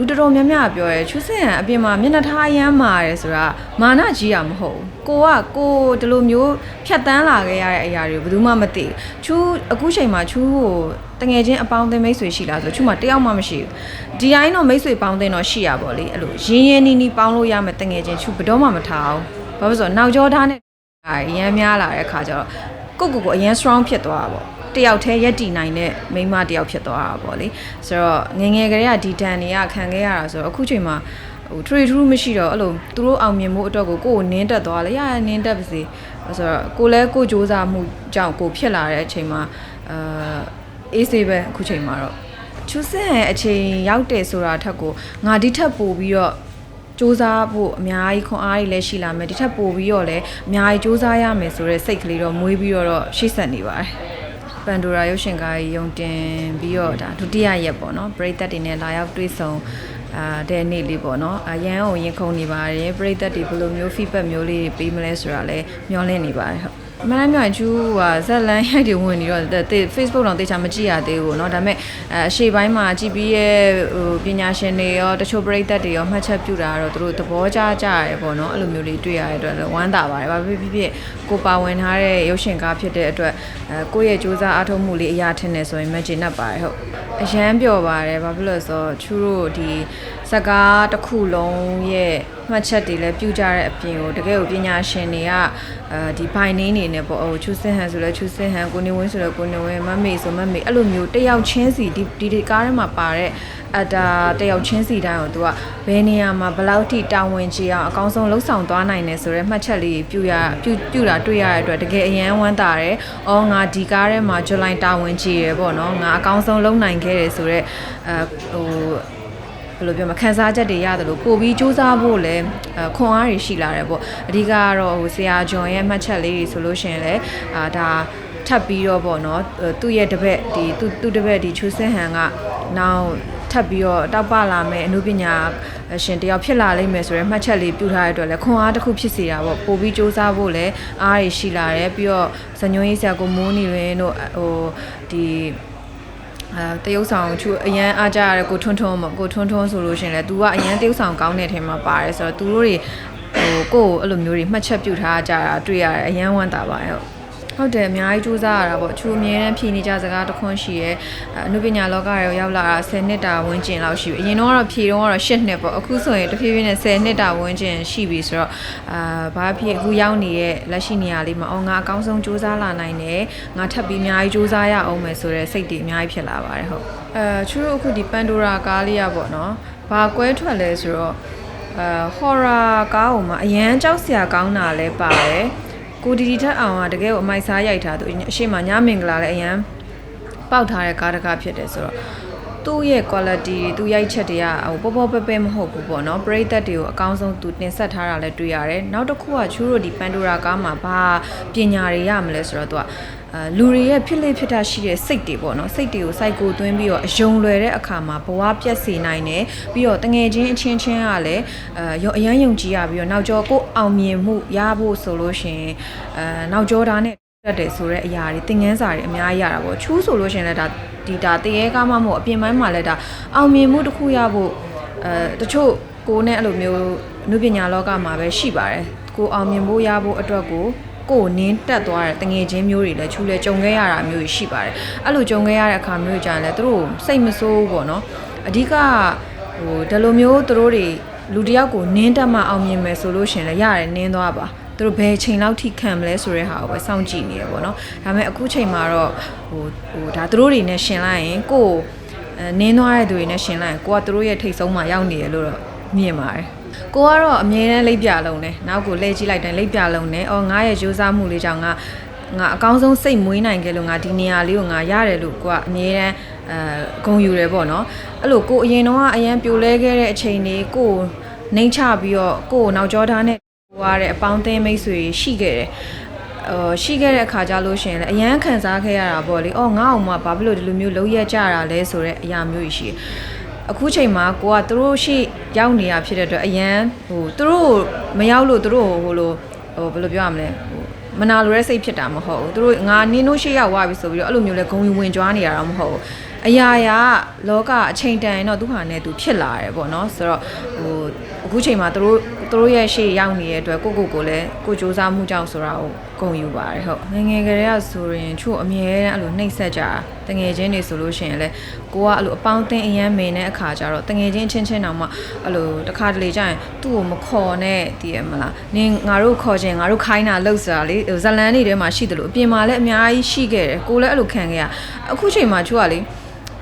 လူတော်တော်များများပြောရဲချူစင်ကအပြင်မှာမျက်နှာထားရမ်းမာတယ်ဆိုတာမာနကြီးတာမဟုတ်ဘူးကိုကကိုဒီလိုမျိုးဖြတ်တန်းလာခဲ့ရတဲ့အရာတွေကိုဘယ်သူမှမသိဘူးချူအခုချိန်မှာချူကိုတငယ်ချင်းအပေါင်းအသင်းမိတ်ဆွေရှိလားဆိုချူမှတယောက်မှမရှိဘူးဒီအိုင်းတော့မိတ်ဆွေပေါင်းအသင်းတော့ရှိရပါလေအဲ့လိုရင်းရင်းနီးနီးပေါင်းလို့ရမယ်တငယ်ချင်းချူဘယ်တော့မှမထားအောင်ဘာလို့လဲဆိုတော့နောက်ကျောသားနဲ့အရန်များလာတဲ့ခါကျတော့ကိုကိုကိုအရန် strong ဖြစ်သွားတာပေါ့ တယောက်တည်းရက်တည်နိုင်တဲ့မိန်းမတယောက်ဖြစ်သွားတာပေါ့လေဆိုတော့ငယ်ငယ်ကလေးကဒီတန်တွေကခံခဲ့ရတာဆိုတော့အခုချိန်မှာဟို trade through မရှိတော့အဲ့လိုသူတို့အောင်မြင်မှုအတွက်ကိုကိုယ်ကိုနင်းတက်သွားလေရရနင်းတက်ပါစေဆိုတော့ကိုလည်းကိုစ조사မှုကြောင့်ကိုဖြစ်လာတဲ့အချိန်မှာအာအေးဆေးပဲအခုချိန်မှာတော့ချူစင်ရဲ့အချိန်ရောက်တယ်ဆိုတာထက်ကိုငါဒီထက်ပိုပြီးတော့စူးစမ်းဖို့အများကြီးခွန်အားကြီးလည်းရှိလာမယ်ဒီထက်ပိုပြီးတော့လည်းအများကြီးစူးစမ်းရမယ်ဆိုတဲ့စိတ်ကလေးတော့မွေးပြီးတော့ရှေ့ဆက်နေပါတယ် ပန်ဒိုရာရုပ်ရှင်ကားကြီးယုံတင်ပြီးတော့ဒါဒုတိယရက်ပေါ့နော်ပရိသတ်တွေနဲ့လာရောက်တွေ့ဆုံအာတဲ့နေ့လေးပေါ့နော်အရန်ကိုရင်ခုန်နေပါတယ်ပရိသတ်တွေဘယ်လိုမျိုး feedback မျိုးလေးတွေပေးမလဲဆိုတာလည်းမျှော်လင့်နေပါတယ်ဟုတ် အမှန်တမ်းပြောရင်ကျူကဇက်လန်ရိုက်တွေဝင်နေတော့တေ Facebook တော့တေချာမကြည့်ရသေးဘူးเนาะဒါပေမဲ့အဲအရှေ့ပိုင်းမှာကြည့်ပြီးရဲ့ဟိုပညာရှင်တွေရောတချို့ပရိသတ်တွေရောမှတ်ချက်ပြုတာကတော့သူတို့သဘောကျကြရဲပေါ့เนาะအဲ့လိုမျိုးလေးတွေ့ရတဲ့အတွက်လည်းဝမ်းသာပါတယ်ဘာဖြစ်ဖြစ်ဖြစ်ကိုပါဝင်ထားတဲ့ရုပ်ရှင်ကားဖြစ်တဲ့အတွက်အဲကိုယ့်ရဲ့စူးစမ်းအားထုတ်မှုလေးအရာထင်နေဆိုရင်မကျေနပ်ပါတယ်ဟုတ်အရန်ပျော်ပါတယ်ဘာဖြစ်လို့လဲဆိုတော့ချူတို့ဒီစကားတစ်ခုလုံးရဲ့ မှတ်ချက်တွေလည်းပြုကြတဲ့အပြင်ကိုတကယ်ကိုပညာရှင်တွေကအဲဒီဘိုင်နင်းနေနေပေါ့ဟိုချူစင်ဟန်ဆိုလဲချူစင်ဟန်ကိုနေဝင်းဆိုလဲကိုနေဝင်းမမေဆိုမမေအဲ့လိုမျိုးတယောက်ချင်းစီဒီဒီဒီကားထဲမှာပါတဲ့အတာတယောက်ချင်းစီတိုင်းကိုသူကဘယ်နေရာမှာဘယ်လောက်ထိတာဝန်ကြီးအောင်အကောင်းဆုံးလှုပ်ဆောင်သွားနိုင်တယ်ဆိုတဲ့မှတ်ချက်လေးပြုရပြုပြုတာတွေ့ရတဲ့အတွက်တကယ်အယမ်းဝမ်းသာတယ်။အော်ငါဒီကားထဲမှာဇူလိုင်တာဝန်ကြီးရယ်ပေါ့နော်။ငါအကောင်းဆုံးလုပ်နိုင်ခဲ့တယ်ဆိုတော့အဲဟို ဘယ်လိုပြောမခန်းစားချက်တွေရတယ်လို့ပို့ပြီးစူးစမ်းဖို့လည်းအခွန်အားတွေရှိလာတယ်ပေါ့အဓိကကတော့ဟိုဆရာဂျွန်ရဲ့မှတ်ချက်လေးတွေဆိုလို့ရှိရင်လည်းအာဒါထပ်ပြီးတော့ပေါ့နော်သူ့ရဲ့တပည့်ဒီသူ့သူ့တပည့်ဒီချူစင်ဟန်ကနောက်ထပ်ပြီးတော့တောက်ပလာမယ်အမှုပညာရှင်တယောက်ဖြစ်လာလိမ့်မယ်ဆိုတော့မှတ်ချက်လေးပြုထားတဲ့အတွက်လည်းခွန်အားတစ်ခုဖြစ်စေတာပေါ့ပို့ပြီးစူးစမ်းဖို့လည်းအားတွေရှိလာတယ်ပြီးတော့ဇညွန်ရေးဆရာကိုမိုးနေရင်းတို့ဟိုဒီ အဲတရုပ်ဆောင်ချူအရန်အားကြရတဲ့ကိုထွန်းထွန်းပေါ့ကိုထွန်းထွန်းဆိုလို့ရှရင်လဲ तू ကအရန်တရုပ်ဆောင်ကောင်းတဲ့အထင်မှာပါတယ်ဆိုတော့ तू တို့တွေဟိုကိုယ့်ကိုအဲ့လိုမျိုးတွေမှတ်ချက်ပြုထားကြတာတွေ့ရတယ်အရန်ဝမ်းသာပါတယ်ဟုတ် ဟုတ်တယ်အများကြီးစူးစမ်းရတာပေါ့ချူအမြဲတမ်းဖြည်နေကြစကားတစ်ခွန်းရှိရဲအနုပညာလောကရောရောက်လာတာ10နှစ်တာဝန်းကျင်လောက်ရှိပြီအရင်တော့ကတော့ဖြည်တော့ကတော့8နှစ်ပေါ့အခုဆိုရင်တဖြည်းဖြည်းနဲ့10နှစ်တာဝန်းကျင်ရှိပြီဆိုတော့အာဘာဖြစ်အခုရောက်နေတဲ့လက်ရှိနေရာလေးမှာအော်ငါအကောင်းဆုံးစူးစမ်းလာနိုင်တယ်ငါထပ်ပြီးအများကြီးစူးစမ်းရအောင်မယ်ဆိုတဲ့စိတ်တွေအများကြီးဖြစ်လာပါတယ်ဟုတ်အဲချူတို့အခုဒီပန်ဒိုရာကားလေးอ่ะပေါ့နော်ဘာကွဲထွက်လဲဆိုတော့အဲဟော်ရာကားဟိုမှာအရန်ကြောက်စရာကောင်းတာလဲပါတယ် ကိုဒီဒီထက်အောင်ကတကယ်ကိုအမိုက်စားရိုက်ထားသူအရှိမညမင်္ဂလာလဲအရန်ပေါက်ထားတဲ့ကားတကားဖြစ်တယ်ဆိုတော့ သူ့ရဲ့ quality သူရိုက်ချက်တွေကဟိုပေါ်ပေါ်ပဲပဲမဟုတ်ဘူးပေါ့နော်ပရိသတ်တွေကိုအကောင်းဆုံးသူတင်ဆက်ထားတာလည်းတွေ့ရတယ်နောက်တစ်ခုကချူရိုဒီပန်ဒိုရာကားမှာဘာပညာတွေရမလဲဆိုတော့သူကအဲလူတွေရဲ့ဖြစ်လေဖြစ်တာရှိတဲ့စိတ်တွေပေါ့နော်စိတ်တွေကိုစိုက်ကိုသွင်းပြီးတော့အယုံလွယ်တဲ့အခါမှာဘဝပြက်စေနိုင်တယ်ပြီးတော့တငယ်ချင်းအချင်းချင်းကလည်းအဲရောအရန်ယုံကြည်ရပြီးတော့နောက်ကျောကိုအောင်မြင်မှုရဖို့ဆိုလို့ရှိရင်အဲနောက်ကျောတာနဲ့တက်တယ်ဆိုတဲ့အရာတွေသင်ငန်းစာတွေအများကြီးရတာပေါ့ချူးဆိုလို့ရှိရင်လည်းဒါ ဒီဒါတရေကားမမဟုတ်အပြင်ပိုင်းမှာလည်းဒါအောင်မြင်မှုတစ်ခုရဖို့အဲတချို့ကိုနဲ့အဲ့လိုမျိုးအနုပညာလောကမှာပဲရှိပါတယ်ကိုအောင်မြင်ဖို့ရဖို့အတွက်ကိုကိုနင်းတက်သွားတဲ့တငယ်ချင်းမျိုးတွေလည်းချူလဲကြုံခဲ့ရတာမျိုးတွေရှိပါတယ်အဲ့လိုကြုံခဲ့ရတဲ့အခါမျိုးကြရင်လည်းသူတို့စိတ်မဆိုးဘူးပေါ့နော်အဓိကဟိုဒီလိုမျိုးသူတို့တွေလူတစ်ယောက်ကိုနင်းတက်မှအောင်မြင်မယ်ဆိုလို့ရှရင်လည်းရတယ်နင်းသွားပါ သူတို့ဘယ်ချိန်လောက်ထိခံမလဲဆိုတဲ့ဟာကိုပဲစောင့်ကြည့်နေရပေါ့နော်ဒါပေမဲ့အခုချိန်မှာတော့ဟိုဟိုဒါသူတို့တွေနဲ့ရှင်လိုက်ရင်ကိုယ်အဲနင်းသွားတဲ့သူတွေနဲ့ရှင်လိုက်ရင်ကိုကသူတို့ရဲ့ထိတ်ဆုံးမှာရောက်နေတယ်လို့တော့မြင်ပါတယ်ကိုကတော့အမြဲတမ်းလိပ်ပြလုံးတယ်နောက်ကိုလဲကြည့်လိုက်တိုင်းလိပ်ပြလုံးတယ်အော်ငါရဲ့ရိုးစားမှုလေးကြောင့်ငါငါအကောင်းဆုံးစိတ်မွေးနိုင်ခဲ့လို့ငါဒီနေရာလေးကိုငါရတယ်လို့ကိုကအမြဲတမ်းအဲဂုံယူတယ်ပေါ့နော်အဲ့လိုကိုအရင်တော့ကအရန်ပြိုလဲခဲ့တဲ့အချိန်လေးကိုနှိမ့်ချပြီးတော့ကိုကိုနောက်ကျောသားနဲ့ ဟိုရတဲ့အပေါင်းအသင်းမိတ်ဆွေရှိခဲ့တယ်။အော်ရှိခဲ့တဲ့အခါကြလို့ရှိရင်လည်းအရန်ခံစားခဲ့ရတာပေါ့လေ။အော်ငါ့အောင်မဘာဖြစ်လို့ဒီလိုမျိုးလုံးရက်ကြတာလဲဆိုတဲ့အရာမျိုးကြီးရှိတယ်။အခုချိန်မှာကိုကသူတို့ရှိရောက်နေရဖြစ်တဲ့အတွက်အရန်ဟိုသူတို့မရောက်လို့သူတို့ဟိုလိုဟိုဘယ်လိုပြောရမလဲဟိုမနာလိုတဲ့စိတ်ဖြစ်တာမဟုတ်ဘူးသူတို့ငါနင်းတို့ရှိရောက်သွားပြီဆိုပြီးတော့အဲ့လိုမျိုးလဲဂုံယူဝင်ကြွားနေရတာမဟုတ်ဘူးအရာရာလောကအချိန်တန်ရင်တော့သူဟာနဲ့သူဖြစ်လာတယ်ပေါ့နော်ဆိုတော့ဟိုအခုချိန်မှာသူတို့ သူတို့ရဲ့ရှေ့ရောက်နေတဲ့အတွက်ကိုကိုကိုလည်းကိုစူးစမ်းမှုကြောင့်ဆိုတာကိုဂုဏ်ယူပါတယ်ဟုတ်ငယ်ငယ်ကလေးကဆိုရင်ချို့အမြဲတမ်းအဲ့လိုနှိပ်စက်ကြတာတငယ်ချင်းတွေဆိုလို့ရှိရင်လည်းကိုကအဲ့လိုအပေါင်းအသင်းအရန်မင်တဲ့အခါကျတော့တငယ်ချင်းချင်းချင်းတောင်မှအဲ့လိုတစ်ခါတလေကျရင်သူ့ကိုမခေါ်နဲ့တည်ရမလားနင်ငါတို့ခေါ်ခြင်းငါတို့ခိုင်းတာလှုပ်စားလေဟိုဇလန်းတွေထဲမှာရှိတယ်လို့အပြင်မှာလည်းအများကြီးရှိခဲ့တယ်ကိုလည်းအဲ့လိုခံခဲ့ရအခုချိန်မှာချို့ကလေ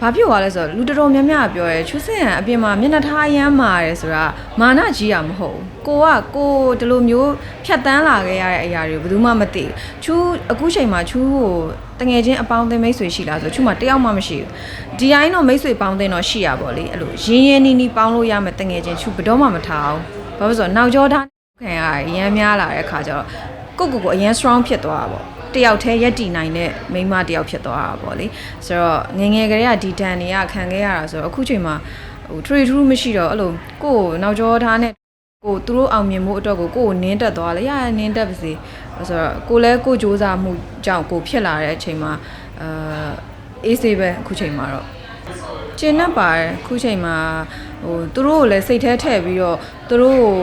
ဘာဖြစ်သွားလဲဆိုတော့လူတော်တော်များများပြောရဲချူစင်ကအပြင်မှာမျက်နှာထားရမ်းမာတယ်ဆိုတာမာနကြီးတာမဟုတ်ဘူးကိုကကိုဒီလိုမျိုးဖြတ်တန်းလာခဲ့ရတဲ့အရာတွေကိုဘယ်သူမှမသိဘူးချူအခုချိန်မှာချူကိုတငယ်ချင်းအပေါင်းအသင်းမိတ်ဆွေရှိလားဆိုချူမှတယောက်မှမရှိဘူးဒီတိုင်းတော့မိတ်ဆွေပေါင်းအသင်းတော့ရှိရပါလေအဲ့လိုရင်းရင်းနီးနီးပေါင်းလို့ရမယ်တငယ်ချင်းချူဘယ်တော့မှမထားဘူးဘာလို့လဲဆိုတော့နောက်ကျောသားခံရအရန်များလာတဲ့အခါကျတော့ကိုကိုကိုအရန် strong ဖြစ်သွားတာပေါ့ တယောက်တည်းရက်တည်နိုင်တဲ့မိန်းမတယောက်ဖြစ်သွားတာပေါ့လေဆိုတော့ငယ်ငယ်ကလေးကဒီတန်တွေကခံခဲ့ရတာဆိုတော့အခုချိန်မှာဟို trade through မရှိတော့အဲ့လိုကိုကိုနောက်ကျောသားနဲ့ကိုသူတို့အောင်မြင်မှုအတွက်ကိုကိုကိုနင်းတက်သွားလေရရနင်းတက်ပါစေဆိုတော့ကိုလည်းကိုစ조사မှုကြောင့်ကိုဖြစ်လာတဲ့အချိန်မှာအာအေးဆေးပဲအခုချိန်မှာတော့ကျင်းတ်ပါတယ်ခုချိန်မှာဟိုသူတို့ကိုလည်းစိတ်ထဲထည့်ပြီးတော့သူတို့ကို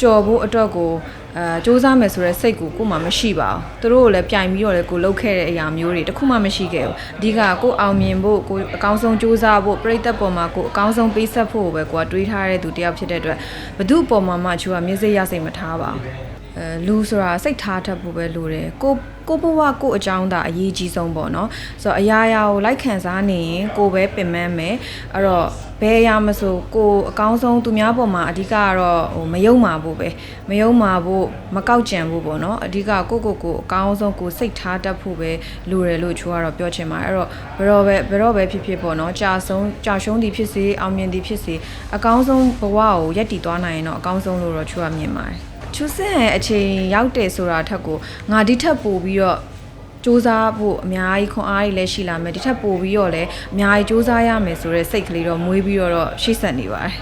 ကြော်ဖို့အတွက်ကို အဲစူးစမ်းမယ်ဆိုတဲ့စိတ်ကိုကိုမှမရှိပါဘူးသူတို့ကိုလည်းပြိုင်ပြီးတော့လည်းကိုလှုပ်ခဲ့တဲ့အရာမျိုးတွေတခုမှမရှိခဲ့ဘူးအဓိကကိုအောင်မြင်ဖို့ကိုအကောင်းဆုံးစူးစမ်းဖို့ပြိသက်ပေါ်မှာကိုအကောင်းဆုံးပေးဆက်ဖို့ပဲကိုကတွေးထားတဲ့သူတယောက်ဖြစ်တဲ့အတွက်ဘသူ့ပေါ်မှာမှချူကမျက်စိရစိတ်မထားပါဘူး အဲလူဆိုတာစိတ်ထားတတ်ဖို့ပဲလိုတယ်ကိုကိုဘဝကိုအကြောင်းသာအရေးကြီးဆုံးပေါ့နော်ဆိုတော့အရာရာကိုလိုက်ခံစားနေရင်ကိုပဲပင်ပန်းမယ်အဲ့တော့ဘယ်အရာမဆိုကိုအကောင်းဆုံးသူများပေါ်မှာအဓိကကတော့ဟိုမယုံမာဖို့ပဲမယုံမာဖို့မကောက်ကြံဖို့ပေါ့နော်အဓိကကိုကိုကိုအကောင်းဆုံးကိုစိတ်ထားတတ်ဖို့ပဲလိုတယ်လို့ချိုးကတော့ပြောချင်ပါတယ်အဲ့တော့ဘယ်တော့ပဲဘယ်တော့ပဲဖြစ်ဖြစ်ပေါ့နော်ကြာဆုံးကြာရှုံးသည်ဖြစ်စေအောင်မြင်သည်ဖြစ်စေအကောင်းဆုံးဘဝကိုရက်တည်သွားနိုင်ရင်တော့အကောင်းဆုံးလို့တော့ချိုးကမြင်ပါတယ် ချူစင်ရဲ့အချိန်ရောက်တယ်ဆိုတာထက်ကိုငါဒီထက်ပိုပြီးတော့စူးစမ်းဖို့အများကြီးခွန်အားကြီးလည်းရှိလာမယ်ဒီထက်ပိုပြီးတော့လည်းအများကြီးစူးစမ်းရမယ်ဆိုတဲ့စိတ်ကလေးတော့မွေးပြီးတော့တော့ရှိဆက်နေပါတယ်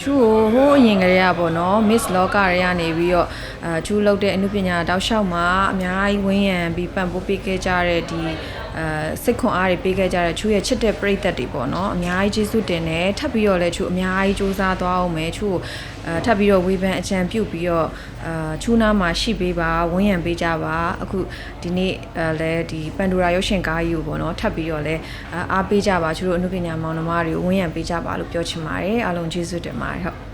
ချူကိုဟိုးအရင်ကတည်းကပေါ့နော် Miss Loka တွေကနေပြီးတော့အဲချူလောက်တဲ့အမှုပညာတောက်လျှောက်မှာအများကြီးဝင်းရံပြီးပံ့ပိုးပေးခဲ့ကြတဲ့ဒီ အဲစိတ်ခွန်အားတွေပေးခဲ့ကြတဲ့ချူရဲ့ချစ်တဲ့ပရိသတ်တွေပေါ့နော်အများကြီးကျေးဇူးတင်တယ်ထပ်ပြီးတော့လည်းချူအများကြီးစူးစမ်းသွားအောင်မယ်ချူကိုအဲထပ်ပြီးတော့ဝေဖန်အကြံပြုပြီးတော့အာချူနာမှာရှိပေးပါဝင်းရံပေးကြပါအခုဒီနေ့အဲလဲဒီပန်ဒိုရာရုပ်ရှင်ကားကြီးကိုပေါ့နော်ထပ်ပြီးတော့လဲအာအားပေးကြပါချူတို့အမှုပညာမောင်နှမတွေကိုဝင်းရံပေးကြပါလို့ပြောချင်ပါတယ်အားလုံးကျေးဇူးတင်ပါတယ်ဟုတ်